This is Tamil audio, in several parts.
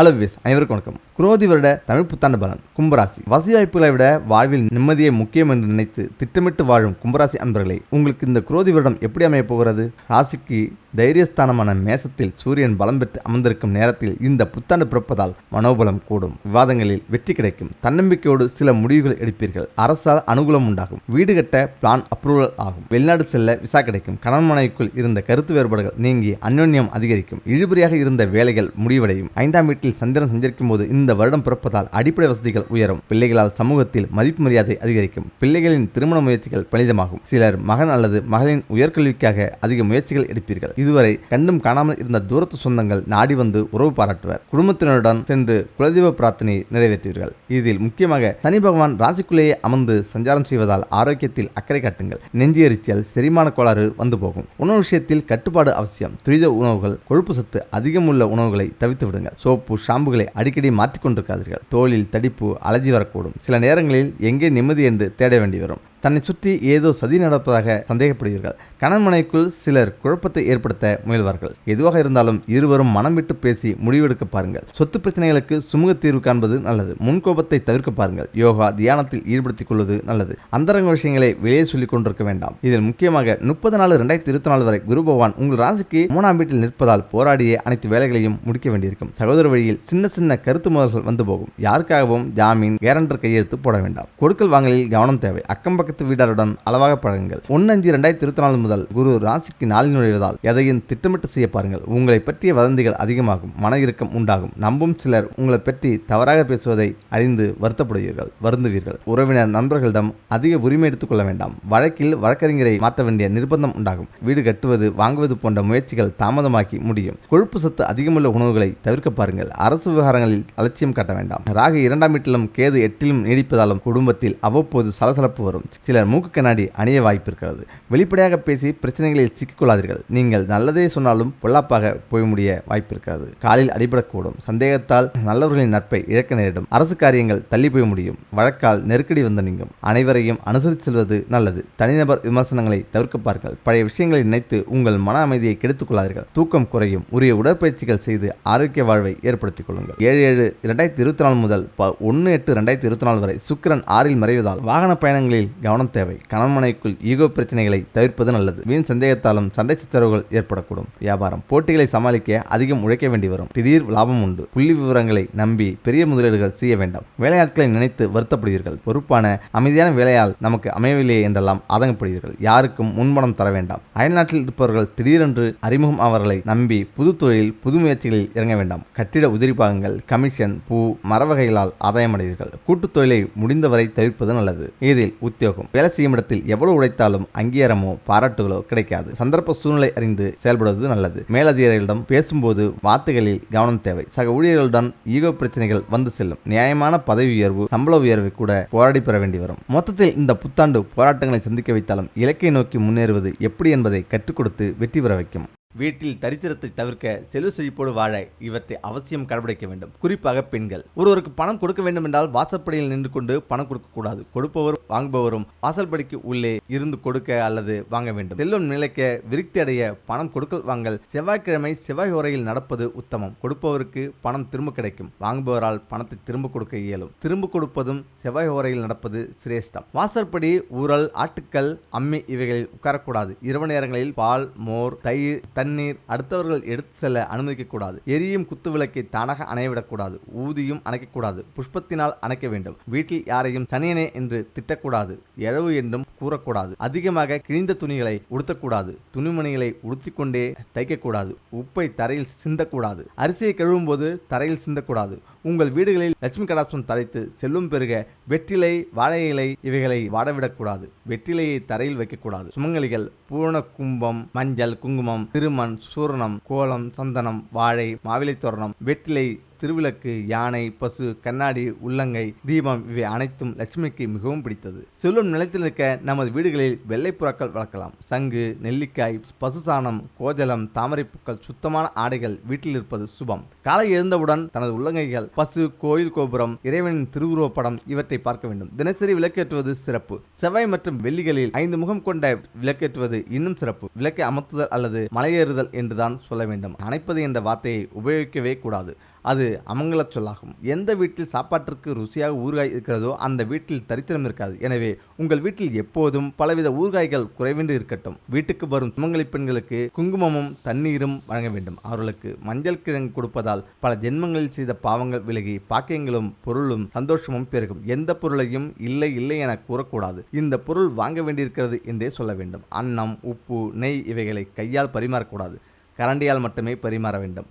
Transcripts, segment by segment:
ஹலோ விஸ் அனைவருக்கும் வணக்கம். குரோதி வருட தமிழ் புத்தாண்டு பலன் கும்பராசி. வசதி வாய்ப்புகளை விட வாழ்வில் நிம்மதியை முக்கியம் என்று நினைத்து திட்டமிட்டு வாழும் கும்பராசி அன்பர்களே உங்களுக்கு இந்த குரோதி வருடம் எப்படி அமையப் போகிறது? ராசிக்கு தைரியஸ்தானமான மேசத்தில் சூரியன் பலம் பெற்று அமர்ந்திருக்கும் நேரத்தில் இந்த புத்தாண்டு பிறப்பதால் மனோபலம் கூடும். விவாதங்களில் வெற்றி கிடைக்கும். தன்னம்பிக்கையோடு சில முடிவுகள் எடுப்பீர்கள். அரசால் அனுகூலம் உண்டாகும். வீடு கட்ட பிளான் அப்ரூவல் ஆகும். வெளிநாடு செல்ல விசா கிடைக்கும். கணவன் மனைவிக்குள் இருந்த கருத்து வேறுபாடுகள் நீங்கி அந்யோன்யம் அதிகரிக்கும். இழுபறியாக இருந்த வேலைகள் முடிவடையும். ஐந்தாம் வீட்டில் சந்திரன் சஞ்சரிக்கும் போது இந்த வருடம் பிறப்பதால் அடிப்படை வசதிகள் உயரும். பிள்ளைகளால் சமூகத்தில் மதிப்பு மரியாதை அதிகரிக்கும். பிள்ளைகளின் திருமண முயற்சிகள் பலிதமாகும். சிலர் மகன் அல்லது மகளின் உயர்கல்விக்காக அதிக முயற்சிகள் எடுப்பீர்கள். இதுவரை கண்டும் காணாமல் இருந்த தூரத்து சொந்தங்கள் நாடி வந்து உறவு பாராட்டுவர். குடும்பத்தினருடன் சென்று குலதெய்வ பிரார்த்தனையை நிறைவேற்றுவீர்கள். இதில் முக்கியமாக சனி பகவான் ராசிக்குள்ளேயே அமர்ந்து சஞ்சாரம் செய்வதால் ஆரோக்கியத்தில் அக்கறை காட்டுங்கள். நெஞ்சு எரிச்சல் செரிமான கோளாறு வந்து போகும். உணவு விஷயத்தில் கட்டுப்பாடு அவசியம். துரித உணவுகள் கொழுப்பு சத்து அதிகம் உள்ள உணவுகளை தவிர்த்து விடுங்கள். சோப்பு ஷாம்புகளை அடிக்கடி மாற்றிக்கொண்டிருக்காதீர்கள். தோளில் தடிப்பு அலர்ஜி வரக்கூடும். சில நேரங்களில் எங்கே நிம்மதி என்று தேட வேண்டி வரும். தன்னை சுற்றி ஏதோ சதி நடப்பதாக சந்தேகப்படுவீர்கள். கணவன் சிலர் குழப்பத்தை ஏற்படுத்த முயல்வார்கள். எதுவாக இருந்தாலும் இருவரும் மனம் விட்டு பேசி முடிவெடுக்க பாருங்கள். சொத்து பிரச்சனைகளுக்கு சுமூக தீர்வு காண்பது நல்லது. முன்கோபத்தை தவிர்க்க பாருங்கள். யோகா தியானத்தில் ஈடுபடுத்திக் கொள்வது நல்லது. அந்தரங்க விஷயங்களை வெளியே சொல்லிக் கொண்டிருக்க வேண்டாம். இதில் முக்கியமாக முப்பது நாலு ரெண்டாயிரத்தி இருபத்தி நாலு வரை குரு பகவான் உங்கள் ராசிக்கு மூணாம் வீட்டில் நிற்பதால் போராடிய அனைத்து வேலைகளையும் முடிக்க வேண்டியிருக்கும். சகோதர வழியில் சின்ன சின்ன கருத்து மோதல்கள் வந்து போகும். யாருக்காகவும் ஜாமீன் கேரண்டர் கையெழுத்து போட வேண்டாம். கொடுக்கல் வாங்கலில் கவனம் தேவை. அக்கம் பக்கத்து வீடாருடன் அளவாக பழகுங்கள். ஒன்று அஞ்சு ரெண்டாயிரத்தி இருபத்தி நாலு முதல் குரு ராசிக்கு நாளில் நுழைவதால் எதையும் திட்டமிட்டு செய்ய பாருங்கள். உங்களை பற்றிய வதந்திகள் அதிகமாகும் மன இறுக்கம் உண்டாகும். நம்பும் சிலர் உங்களை பற்றி தவறாக பேசுவதை அறிந்து வருத்தப்படுவீர்கள் வருந்துவீர்கள். உறவினர் நண்பர்களிடம் அதிக உரிமை எடுத்துக் கொள்ள வேண்டாம். வழக்கில் வழக்கறிஞரை மாற்ற வேண்டிய நிர்பந்தம் உண்டாகும். வீடு கட்டுவது வாங்குவது போன்ற முயற்சிகள் தாமதமாக்கி முடியும். கொழுப்பு சத்து அதிகமுள்ள உணவுகளை தவிர்க்க பாருங்கள். அரசு விவகாரங்களில் அலட்சியம் காட்ட வேண்டாம். ராகு இரண்டாம் வீட்டிலும் கேது எட்டிலும் நீடிப்பதாலும் குடும்பத்தில் அவ்வப்போது சலசலப்பு வரும். சிலர் மூக்கு கண்ணாடி அணிய வாய்ப்பு இருக்கிறது வெளிப்படையாக பேசி பிரச்சனைகளில் சிக்கிக்கொள்ளாதீர்கள். நீங்கள் நல்லதே சொன்னாலும் பொல்லாப்பாக போய் முடிய வாய்ப்பு இருக்கிறது காலில் அடிபடக்கூடும். சந்தேகத்தால் நல்லவர்களின் நட்பை இழக்க நேரிடும். அரசு காரியங்கள் தள்ளி போய் முடியும். வழக்கால் நெருக்கடி வந்து நீங்கும். அனைவரையும் அனுசரித்து செல்வது நல்லது. தனிநபர் விமர்சனங்களை தவிர்க்க பாருங்கள். பழைய விஷயங்களை நினைத்து உங்கள் மன அமைதியை கெடுத்துக் கொள்ளாதீர்கள். தூக்கம் குறையும். உரிய உடற்பயிற்சிகள் செய்து ஆரோக்கிய வாழ்வை ஏற்படுத்திக் கொள்ளுங்கள். ஏழு ஏழு இரண்டாயிரத்தி இருபத்தி நாலு முதல் ஒன்று எட்டு ரெண்டாயிரத்தி இருபத்தி நாலு வரை சுக்கிரன் ஆறில் மறைவதால் வாகன பயணங்களில் கவனம் தேவை. கணவனைக்குள் ஈகோ பிரச்சனைகளை தவிர்ப்பது நல்லது. வீண் சந்தேகத்தாலும் சண்டை சித்தரவுகள் ஏற்படக்கூடும். வியாபாரம். போட்டிகளை சமாளிக்க அதிகம் உழைக்க வேண்டி வரும். திடீர் லாபம் உண்டு. புள்ளி விவரங்களை நம்பி பெரிய முதலீடுகள் செய்ய வேண்டாம். வேலையாட்களை நினைத்து வருத்தப்படுவீர்கள். பொறுப்பான அமைதியான வேலையால் நமக்கு அமையவில்லையே என்றெல்லாம் ஆதங்கப்படுவீர்கள். யாருக்கும் முன்பணம் தர வேண்டாம். அயல்நாட்டில் இருப்பவர்கள் திடீரென்று அறிமுகம் அவர்களை நம்பி புது தொழில் புது முயற்சிகளில் இறங்க வேண்டாம். கட்டிட உதிரி பாகங்கள் கமிஷன் பூ மரவகைகளால் ஆதாயமடைவீர்கள். கூட்டுத் தொழிலை முடிந்தவரை தவிர்ப்பது நல்லது. இதில் உத்தியோகம் வேலை செய்யும் இடத்தில் எவ்வளவு உழைத்தாலும் அங்கீகாரமோ பாராட்டுகளோ கிடைக்காது. சந்தர்ப்ப சூழ்நிலை அறிந்து செயல்படுவது நல்லது. மேலதிகாரிகளிடம் பேசும்போது வார்த்தைகளில் கவனம் தேவை. சக ஊழியர்களுடன் ஈகோ பிரச்சனைகள் வந்து செல்லும். நியாயமான பதவி உயர்வு சம்பள உயர்வை கூட போராடி பெற வேண்டி வரும். மொத்தத்தில் இந்த புத்தாண்டு போராட்டங்களை சந்திக்க வைத்தாலும் இலக்கை நோக்கி முன்னேறுவது எப்படி என்பதை கற்றுக் கொடுத்து வெற்றி பெற வைக்கும். வீட்டில் தரித்திரத்தை தவிர்க்க செல்வ செழிப்போடு வாழ இவற்றை அவசியம் கடைபிடிக்க வேண்டும். குறிப்பாக பெண்கள். ஒருவருக்கு பணம் கொடுக்க வேண்டும் என்றால் வாசற்படியில் நின்று கொண்டு பணம் கொடுக்கக்கூடாது கொடுப்பவர் வாங்குபவரும் வாசல்படிக்கு உள்ளே இருந்து கொடுக்க அல்லது வாங்க வேண்டும். செல்வம் நிலைக்க விருத்தி அடைய பணம் கொடுக்கல் வாங்கல் செவ்வாய்க்கிழமை செவ்வாய் உரையில் நடப்பது உத்தமம். கொடுப்பவருக்கு பணம் திரும்ப கிடைக்கும். வாங்குபவரால் பணத்தை திரும்ப கொடுக்க இயலும். திரும்ப கொடுப்பதும் செவ்வாய் உரையில் நடப்பது சிரேஷ்டம். வாசற்படி ஊரல் ஆட்டுக்கள் அம்மி இவைகளில் உட்காரக்கூடாது. இரவு நேரங்களில் பால் மோர் தயிர் தண்ணீர் அடுத்தவர்கள் எடுத்து செல்ல அனுமதிக்கக்கூடாது. எரியும் குத்து விளக்கை தானாக அணையவிடக்கூடாது. ஊதியும் அணைக்கக்கூடாது. புஷ்பத்தினால் அணைக்க வேண்டும். வீட்டில் யாரையும் சனியனே என்று திட்டக்கூடாது. எழவு என்றும் கூறக்கூடாது. அதிகமாக கிழிந்த துணிகளை உடுத்தக்கூடாது. துணிமணிகளை உடுத்திக்கொண்டே தைக்கக்கூடாது. உப்பை தரையில் சிந்தக்கூடாது. அரிசியை கழுவும் போது தரையில் சிந்தக்கூடாது. உங்கள் வீடுகளில் லட்சுமி கடாட்சம் தழைத்து செல்லும் பெருக வெற்றிலை வாழை இலை இவைகளை வாடவிடக்கூடாது. வெற்றிலையை தரையில் வைக்கக்கூடாது. சுமங்கலிகள் பூரண கும்பம் மஞ்சள் குங்குமம் திருமண் சூரணம் கோலம் சந்தனம் வாழை மாவிலை தோரணம் வெற்றிலை திருவிளக்கு யானை பசு கண்ணாடி உள்ளங்கை தீபம் இவை அனைத்தும் லட்சுமிக்கு மிகவும் பிடித்தது. செல்லும் நிலத்தில் இருக்க நமது வீடுகளில் வெள்ளை புறாக்கள் வளர்க்கலாம். சங்கு நெல்லிக்காய் பசுசாணம் கோஜலம் தாமரை பூக்கள் சுத்தமான ஆடைகள் வீட்டில் இருப்பது சுபம். காலை எழுந்தவுடன் தனது உள்ளங்கைகள் பசு கோயில் கோபுரம் இறைவனின் திருவுருவப் படம் இவற்றை பார்க்க வேண்டும். தினசரி விளக்கேற்றுவது சிறப்பு. செவ்வாய் மற்றும் வெள்ளிகளில் ஐந்து முகம் கொண்ட விளக்கேற்றுவது இன்னும் சிறப்பு. விளக்கை அமர்த்துதல் அல்லது மலையேறுதல் என்றுதான் சொல்ல வேண்டும். அணைப்பது என்ற வார்த்தையை உபயோகிக்கவே கூடாது. அது அமங்கல சொல்லாகும். எந்த வீட்டில் சாப்பாட்டிற்கு ருசியாக ஊறுகாய் இருக்கிறதோ அந்த வீட்டில் தரித்திரம் இருக்காது. எனவே உங்கள் வீட்டில் எப்போதும் பலவித ஊறுகாய்கள் குறைவின்றி இருக்கட்டும். வீட்டுக்கு வரும் சுமங்கலி பெண்களுக்கு குங்குமமும் தண்ணீரும் வழங்க வேண்டும். அவர்களுக்கு மஞ்சள் கிழங்கு கொடுப்பதால் பல ஜென்மங்களில் செய்த பாவங்கள் விலகி பாக்கியங்களும் பொருளும் சந்தோஷமும் பெருகும். எந்த பொருளையும் இல்லை இல்லை என கூறக்கூடாது. இந்த பொருள் வாங்க வேண்டியிருக்கிறது என்றே சொல்ல வேண்டும். அன்னம் உப்பு நெய் இவைகளை கையால் பரிமாறக்கூடாது. கரண்டியால் மட்டுமே பரிமாற வேண்டும்.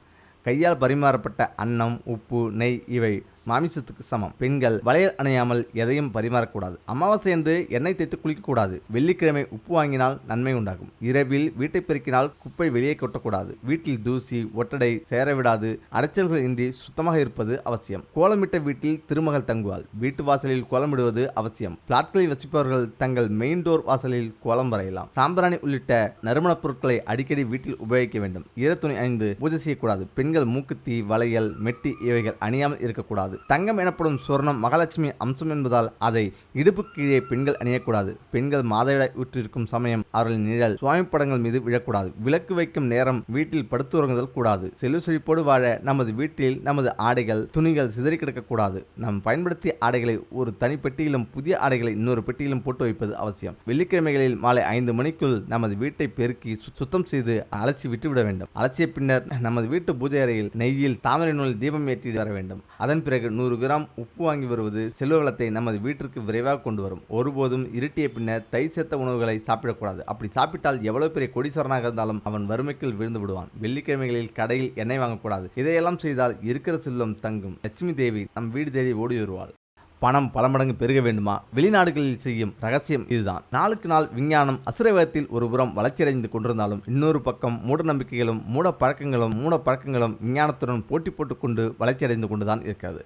கையால் பரிமாறப்பட்ட அன்னம் உப்பு நெய் இவை மாமிசத்துக்கு சமம். பெண்கள் வளையல் அணையாமல் எதையும் பரிமாறக்கூடாது. அமாவாசை என்று எண்ணெய் தேய்த்து குளிக்கக்கூடாது. வெள்ளிக்கிழமை உப்பு வாங்கினால் நன்மை உண்டாகும். இரவில் வீட்டை பெருக்கினால் குப்பை வெளியே கொட்டக்கூடாது. வீட்டில் தூசி ஒட்டடை சேரவிடாது. அடைச்சல்கள் இன்றி சுத்தமாக இருப்பது அவசியம். கோலமிட்ட வீட்டில் திருமகள் தங்குவாள். வீட்டு வாசலில் கோலமிடுவது அவசியம். பிளாட்களில் வசிப்பவர்கள் தங்கள் மெயின் டோர் வாசலில் கோலம் வரையலாம். சாம்பிராணி உள்ளிட்ட நறுமணப் பொருட்களை அடிக்கடி வீட்டில் உபயோகிக்க வேண்டும். ஈரத்துணி அணிந்து பூஜை செய்யக்கூடாது. பெண்கள் மூக்குத்தி வளையல் மெட்டி இவைகள் அணியாமல் இருக்கக்கூடாது. தங்கம் எனப்படும் சுவர்ணம் மகாலட்சுமி அம்சம் என்பதால் அதை இடுப்பு கீழே பெண்கள் அணியக்கூடாது. பெண்கள் மாதவிடாய் உற்றிருக்கும் சமயம் அவர்களின் நிழல் சுவாமி படங்கள் மீது விழக்கூடாது. விளக்கு வைக்கும் நேரம் வீட்டில் படுத்துறங்குதல் கூடாது. செல்வ செழிப்போடு வாழ நமது வீட்டில் நமது ஆடைகள் துணிகள் சிதறி கிடக்கக்கூடாது. நாம் பயன்படுத்திய ஆடைகளை ஒரு தனி பெட்டியிலும் புதிய ஆடைகளை இன்னொரு பெட்டியிலும் போட்டு வைப்பது அவசியம். வெள்ளிக்கிழமைகளில் மாலை ஐந்து மணிக்குள் நமது வீட்டை பெருக்கி சுத்தம் செய்து அலட்சி விட்டுவிட வேண்டும். அலட்சிய பின்னர் நமது வீட்டு பூஜை அறையில் நெய்யில் தாமரை நூல் தீபம் ஏற்றி வர வேண்டும். அதன் பிறகு நூறு கிராம் உப்பு வாங்கி வருவது செல்வ வளத்தை நமது வீட்டிற்கு விரைவாக கொண்டு வரும். ஒருபோதும் இருட்டிய பின்னர் தை சேர்த்த உணவுகளை சாப்பிடக்கூடாது. அப்படி சாப்பிட்டால் எவ்வளவு பெரிய கொடிசரனாக இருந்தாலும் அவன் வறுமைக்குள் விழுந்து விடுவான். வெள்ளிக்கிழமைகளில் கடையில் எண்ணெய் வாங்கக்கூடாது. இதையெல்லாம் செய்தால் இருக்கிற செல்வம் தங்கும். லட்சுமி தேவி நம் வீடு தேடி ஓடி வருவாள். பணம் பல மடங்கு பெருக வேண்டுமா? வெளிநாடுகளில் செய்யும் ரகசியம் இதுதான். நாளுக்கு நாள் விஞ்ஞானம் அசுரவேகத்தில் ஒரு புறம் வளர்ச்சியடைந்து கொண்டிருந்தாலும் இன்னொரு பக்கம் மூட நம்பிக்கைகளும் மூட பழக்கங்களும் மூட பழக்கங்களும் விஞ்ஞானத்துடன் போட்டி போட்டுக்கொண்டு வளர்ச்சியடைந்து கொண்டுதான் இருக்கிறது.